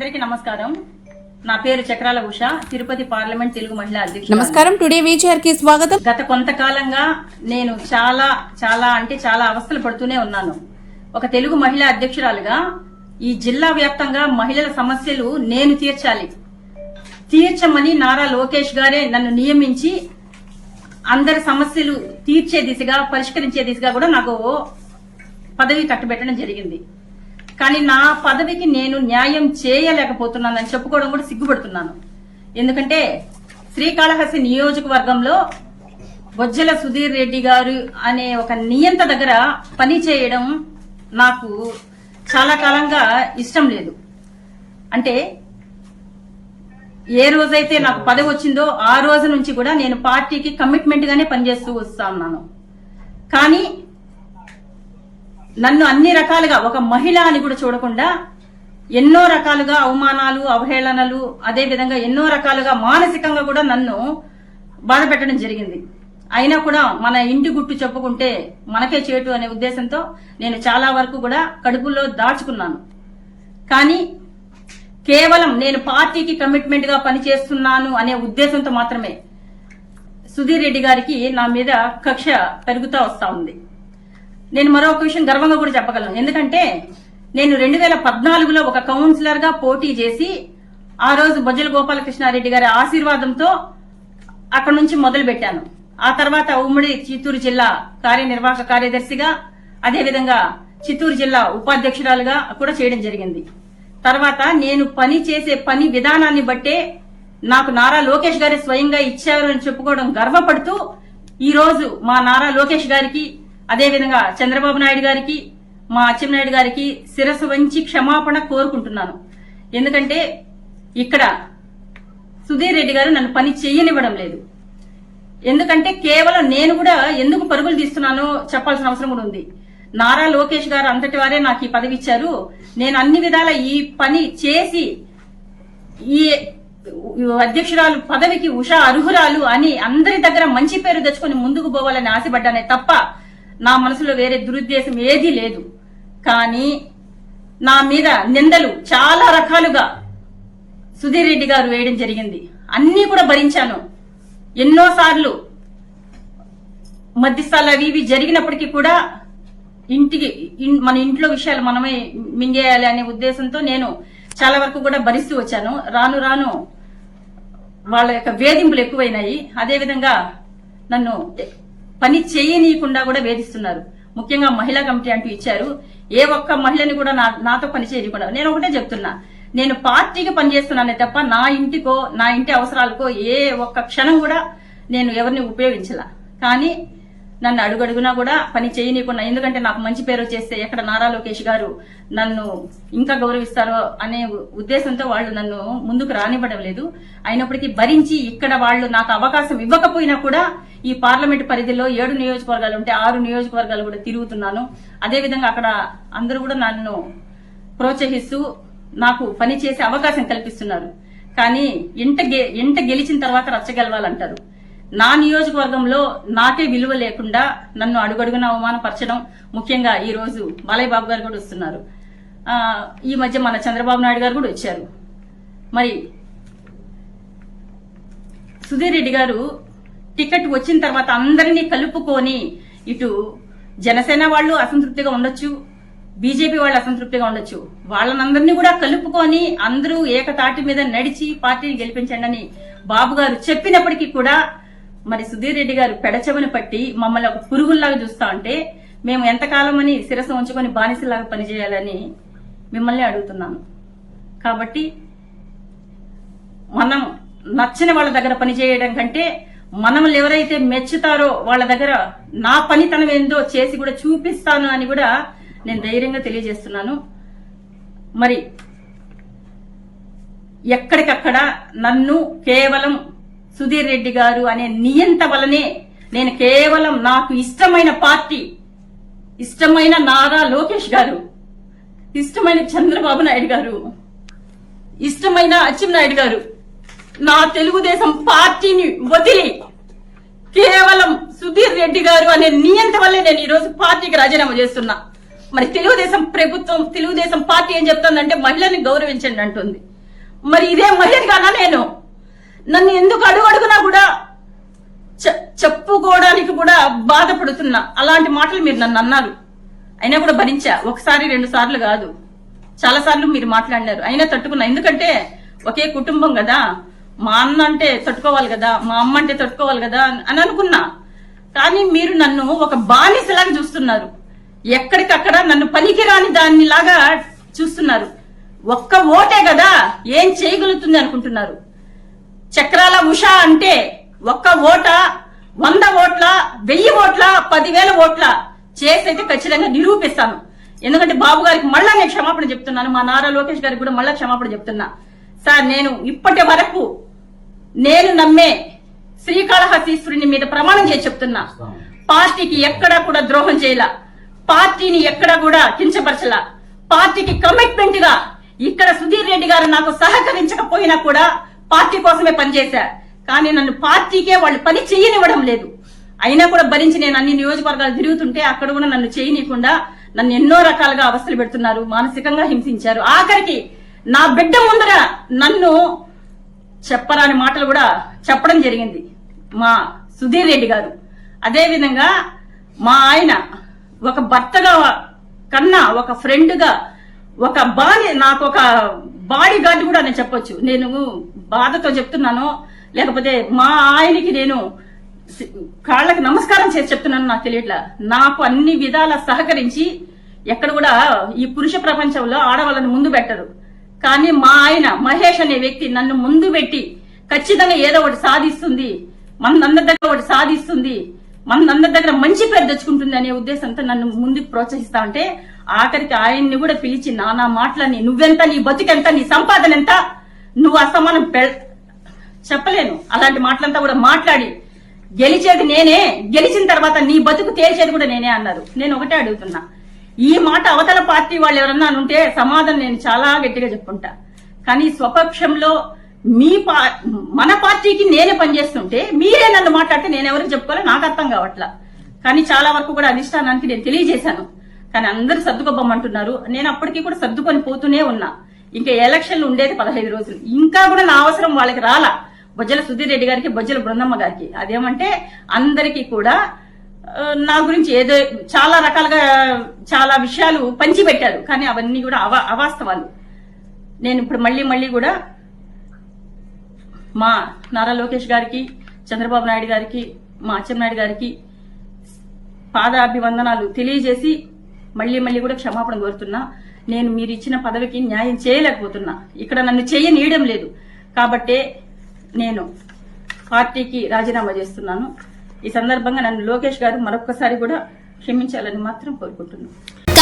అందరికీ నమస్కారం. నా పేరు చక్రాల ఉష తిరుపతి పార్లమెంట్ తెలుగు మహిళా అధ్యక్షుడు నమస్కారం. టుడే వీచర్కి స్వాగతం. గత కొంతకాలంగా నేను చాలా చాలా అంటే చాలా అవస్థలు పడుతూనే ఉన్నాను. ఒక తెలుగు మహిళా అధ్యక్షురాలుగా ఈ జిల్లా వ్యాప్తంగా మహిళల సమస్యలు నేను తీర్చాలి. తీర్చమని నారా లోకేష్ గారే నన్ను నియమించి అందరి సమస్యలు తీర్చే దిశగా పరిష్కరించే దిశగా కూడా నాకు పదవి కట్టబెట్టడం జరిగింది. కానీ నా పదవికి నేను న్యాయం చేయలేకపోతున్నానని చెప్పుకోవడం కూడా సిగ్గుపడుతున్నాను. ఎందుకంటే శ్రీకాళహస్తి నియోజకవర్గంలో బొజ్జల సుధీర్ రెడ్డి గారు అనే ఒక నియంత దగ్గర పని చేయడం నాకు చాలా కాలంగా ఇష్టం లేదు. అంటే ఏ రోజైతే నాకు పదవి వచ్చిందో ఆ రోజు నుంచి కూడా నేను పార్టీకి కమిట్మెంట్ గానే పనిచేస్తూ వస్తా ఉన్నాను. కానీ నన్ను అన్ని రకాలుగా ఒక మహిళ అని కూడా చూడకుండా ఎన్నో రకాలుగా అవమానాలు అవహేళనలు అదే విధంగా ఎన్నో రకాలుగా మానసికంగా కూడా నన్ను బాధ పెట్టడం జరిగింది. అయినా కూడా మన ఇంటి గుట్టు చెప్పుకుంటే మనకే చేటు అనే ఉద్దేశంతో నేను చాలా వరకు కూడా కడుపులో దాచుకున్నాను. కానీ కేవలం నేను పార్టీకి కమిట్మెంట్గా పనిచేస్తున్నాను అనే ఉద్దేశంతో మాత్రమే సుధీర్ రెడ్డి గారికి నా మీద కక్ష పెరుగుతా వస్తా ఉంది. నేను మరొక విషయం గర్వంగా కూడా చెప్పగలను. ఎందుకంటే నేను రెండు వేల పద్నాలుగులో ఒక కౌన్సిలర్గా పోటీ చేసి ఆ రోజు బొజ్జల గోపాలకృష్ణారెడ్డి గారి ఆశీర్వాదంతో అక్కడ నుంచి మొదలు పెట్టాను. ఆ తర్వాత ఉమ్మడి చిత్తూరు జిల్లా కార్యనిర్వాహక కార్యదర్శిగా అదేవిధంగా చిత్తూరు జిల్లా ఉపాధ్యక్షురాలుగా కూడా చేయడం జరిగింది. తర్వాత నేను పని చేసే పని విధానాన్ని బట్టే నాకు నారా లోకేష్ గారి స్వయంగా ఇచ్చారు అని చెప్పుకోవడం గర్వపడుతూ ఈ రోజు మా నారా లోకేష్ గారికి అదేవిధంగా చంద్రబాబు నాయుడు గారికి మా అచ్చెన్నాయుడు గారికి శిరస్సు వంచి క్షమాపణ కోరుకుంటున్నాను. ఎందుకంటే ఇక్కడ సుధీర్ రెడ్డి గారు నన్ను పని చెయ్యనివ్వడం లేదు. ఎందుకంటే కేవలం నేను కూడా ఎందుకు పరుగులు తీస్తున్నానో చెప్పాల్సిన అవసరం కూడా ఉంది. నారా లోకేష్ గారు అంతటి వారే నాకు ఈ పదవి ఇచ్చారు. నేను అన్ని విధాల ఈ పని చేసి ఈ అధ్యక్షురాలు పదవికి ఉషా అర్హురాలు అని అందరి దగ్గర మంచి పేరు తెచ్చుకొని ముందుకు పోవాలని ఆశపడ్డానే తప్ప నా మనసులో వేరే దురుద్దేశం ఏదీ లేదు. కానీ నా మీద నిందలు చాలా రకాలుగా సుధీర్ రెడ్డి గారు వేయడం జరిగింది. అన్నీ కూడా భరించాను. ఎన్నోసార్లు మధ్యస్థాలు అవి ఇవి జరిగినప్పటికీ కూడా ఇంటికి మన ఇంట్లో విషయాలు మనమే మింగేయాలి అనే ఉద్దేశంతో నేను చాలా వరకు కూడా భరిస్తూ వచ్చాను. రాను రాను వాళ్ళ యొక్క వేధింపులు ఎక్కువైనాయి. అదేవిధంగా నన్ను పని చేయనీయకుండా కూడా వేధిస్తున్నారు. ముఖ్యంగా మహిళా కమిటీ అంటూ ఇచ్చారు ఏ ఒక్క మహిళని కూడా నా నాతో పని చేయకుండా నేను ఒకటే చెప్తున్నా నేను పార్టీకి పనిచేస్తున్నానే తప్ప నా ఇంటికో నా ఇంటి అవసరాలకో ఏ ఒక్క క్షణం కూడా నేను ఎవరిని ఉపయోగించలా. కానీ నన్ను అడుగడుగునా కూడా పని చేయనీయకుండా ఎందుకంటే నాకు మంచి పేరు చేస్తే ఎక్కడ నారా లోకేష్ గారు నన్ను ఇంకా గౌరవిస్తారో అనే ఉద్దేశంతో వాళ్ళు నన్ను ముందుకు రానివ్వడం లేదు. అయినప్పటికీ భరించి ఇక్కడ వాళ్ళు నాకు అవకాశం ఇవ్వకపోయినా కూడా ఈ పార్లమెంట్ పరిధిలో ఏడు నియోజకవర్గాలు ఉంటే ఆరు నియోజకవర్గాలు కూడా తిరుగుతున్నాను. అదేవిధంగా అక్కడ అందరూ కూడా నన్ను ప్రోత్సహిస్తూ నాకు పని చేసే అవకాశం కల్పిస్తున్నారు. కానీ ఇంట గె ఇంట గెలిచిన తర్వాత రచ్చగెలవాలంటారు. నా నియోజకవర్గంలో నాకే విలువ లేకుండా నన్ను అడుగడుగున అవమానపరచడం ముఖ్యంగా ఈ రోజు బాలయ్య బాబు గారు కూడా వస్తున్నారు. ఈ మధ్య మన చంద్రబాబు నాయుడు గారు కూడా వచ్చారు. మరి సుధీర్ రెడ్డి గారు టికెట్ వచ్చిన తర్వాత అందరినీ కలుపుకొని ఇటు జనసేన వాళ్ళు అసంతృప్తిగా ఉండొచ్చు బీజేపీ వాళ్ళు అసంతృప్తిగా ఉండొచ్చు. వాళ్ళనందరినీ కూడా కలుపుకొని అందరూ ఏకతాటి మీద నడిచి పార్టీని గెలిపించండి అని బాబు గారు చెప్పినప్పటికీ కూడా మరి సుధీర్ రెడ్డి గారు పెడచెవని పట్టి మమ్మల్ని ఒక పురుగుల్లాగా చూస్తా ఉంటే మేము ఎంతకాలం అని శిరస్సు ఉంచుకొని బానిసలాగా పనిచేయాలని మిమ్మల్ని అడుగుతున్నాను. కాబట్టి మనం నచ్చిన వాళ్ళ దగ్గర పనిచేయడం కంటే మనములు ఎవరైతే మెచ్చుతారో వాళ్ళ దగ్గర నా పనితనం ఏందో చేసి కూడా చూపిస్తాను అని కూడా నేను ధైర్యంగా తెలియజేస్తున్నాను. మరి ఎక్కడికక్కడ నన్ను కేవలం సుధీర్ రెడ్డి గారు అనే నియంత వలనే నేను కేవలం నాకు ఇష్టమైన పార్టీ ఇష్టమైన నారా లోకేష్ గారు ఇష్టమైన చంద్రబాబు నాయుడు గారు ఇష్టమైన అచ్చెన్నాయుడు గారు నా తెలుగుదేశం పార్టీని వదిలి కేవలం సుధీర్ రెడ్డి గారు అనే నియంత వల్లే నేను ఈరోజు పార్టీకి రాజీనామా చేస్తున్నా. మరి తెలుగుదేశం ప్రభుత్వం తెలుగుదేశం పార్టీ ఏం చెప్తుందంటే మహిళని గౌరవించండి అంటుంది. మరి ఇదే మహిళగానా నేను? నన్ను ఎందుకు అడుగు అడుగునా కూడా చెప్పుకోవడానికి కూడా బాధపడుతున్నా. అలాంటి మాటలు మీరు నన్ను అన్నారు. అయినా కూడా భరించా. ఒకసారి రెండు సార్లు కాదు. చాలా సార్లు మీరు మాట్లాడినారు. అయినా తట్టుకున్నా. ఎందుకంటే ఒకే కుటుంబం కదా. మా అన్న అంటే తట్టుకోవాలి కదా మా అమ్మ అంటే తట్టుకోవాలి కదా అని అనుకున్నా. కానీ మీరు నన్ను ఒక బానిసలాగా చూస్తున్నారు. ఎక్కడికక్కడ నన్ను పనికిరాని దానిలాగా చూస్తున్నారు. ఒక్క ఓటే కదా ఏం చేయగలుగుతుంది అనుకుంటున్నారు. చక్రాల ఉష అంటే ఒక్క ఓట వంద ఓట్ల వెయ్యి ఓట్ల పదివేల ఓట్ల చేసైతే ఖచ్చితంగా నిరూపిస్తాను. ఎందుకంటే బాబు గారికి మళ్ళా నేను క్షమాపణ చెప్తున్నాను. మా నారా లోకేష్ గారికి కూడా మళ్ళా క్షమాపణ చెప్తున్నా. సార్ నేను ఇప్పటి వరకు నేను నమ్మే శ్రీకాళహస్తీశ్వరుని మీద ప్రమాణం చేసి చెప్తున్నా. పార్టీకి ఎక్కడా కూడా ద్రోహం చేయలా. పార్టీని ఎక్కడా కూడా కించపరచలా. పార్టీకి కమిట్మెంట్గా ఇక్కడ సుధీర్ రెడ్డి గారు నాకు సహకరించకపోయినా కూడా పార్టీ కోసమే పనిచేశా. కానీ నన్ను పార్టీకే వాళ్ళు పని చేయనివ్వడం లేదు. అయినా కూడా భరించి నేను అన్ని నియోజకవర్గాలు తిరుగుతుంటే అక్కడ కూడా నన్ను చేయనీయకుండా నన్ను ఎన్నో రకాలుగా అవస్థలు పెడుతున్నారు మానసికంగా హింసించారు. ఆఖరికి నా బిడ్డ ముందర నన్ను చెప్పరాని మాటలు కూడా చెప్పడం జరిగింది మా సుధీర్ రెడ్డి గారు. అదేవిధంగా మా ఆయన ఒక భర్తగా కన్నా ఒక ఫ్రెండ్గా ఒక బాడీ నాకు ఒక బాడీ గార్డ్ కూడా నేను చెప్పొచ్చు. నేను బాధతో చెప్తున్నాను. లేకపోతే మా ఆయనకి నేను కాళ్ళకి నమస్కారం చేసి చెప్తున్నాను నాకు తెలియట్లా. నాకు అన్ని విధాల సహకరించి ఎక్కడ కూడా ఈ పురుష ప్రపంచంలో ఆడవాళ్ళని ముందు పెట్టరు. కానీ మా ఆయన మహేష్ అనే వ్యక్తి నన్ను ముందు పెట్టి ఖచ్చితంగా ఏదో ఒకటి సాధిస్తుంది మనందరి దగ్గర ఒకటి సాధిస్తుంది మనందరి దగ్గర మంచి పేరు తెచ్చుకుంటుంది అనే ఉద్దేశంతో నన్ను ముందుకు ప్రోత్సహిస్తా ఉంటే ఆఖరికి ఆయన్ని కూడా పిలిచి నానా మాటలని నువ్వెంత నీ బతుకెంత నీ సంపాదన ఎంత? నువ్వు అసమానం చెప్పలేను. అలాంటి మాటలంతా కూడా మాట్లాడి గెలిచేది నేనే గెలిచిన తర్వాత నీ బతుకు తేల్చేది కూడా నేనే అన్నారు. నేను ఒకటే అడుగుతున్నా. ఈ మాట అవతల పార్టీ వాళ్ళు ఎవరన్నా ఉంటే సమాధానం నేను చాలా గట్టిగా చెప్పుకుంటా. కానీ స్వపక్షంలో మీ పా మన పార్టీకి నేనే పనిచేస్తుంటే మీరే నన్ను మాట్లాడితే నేను ఎవరికి చెప్పుకోవాలో నాకు అర్థం కావట్లా. కానీ చాలా వరకు కూడా అధిష్టానానికి నేను తెలియజేశాను. కానీ అందరూ సర్దుకోబమ్మంటున్నారు నేను అప్పటికీ కూడా సర్దుకొని పోతూనే ఉన్నా. ఇంకా ఎలక్షన్లు ఉండేది పదహైదు రోజులు. ఇంకా కూడా నా అవసరం వాళ్ళకి రాలా. బొజ్జల సుధీర్ రెడ్డి గారికి బొజ్జల బృందమ్మ గారికి. అదేమంటే అందరికీ కూడా నా గురించి ఏదో చాలా రకాలుగా చాలా విషయాలు పంచిపెట్టారు. కానీ అవన్నీ కూడా అవ అవాస్తవాలు. నేను ఇప్పుడు మళ్ళీ మళ్ళీ కూడా మా నారా లోకేష్ గారికి చంద్రబాబు నాయుడు గారికి మా అచ్చెన్నాయుడు గారికి పాదాభివందనాలు తెలియజేసి మళ్ళీ మళ్ళీ కూడా క్షమాపణ కోరుతున్నా. నేను మీరు ఇచ్చిన పదవికి న్యాయం చేయలేకపోతున్నా. ఇక్కడ నన్ను చేయనీయడం లేదు. కాబట్టే నేను పార్టీకి రాజీనామా చేస్తున్నాను. ఈ సందర్భంగా నన్ను లోకేష్ గారు మరొకసారి కూడా క్షమించాలని మాత్రం కోరుకుంటున్నాను.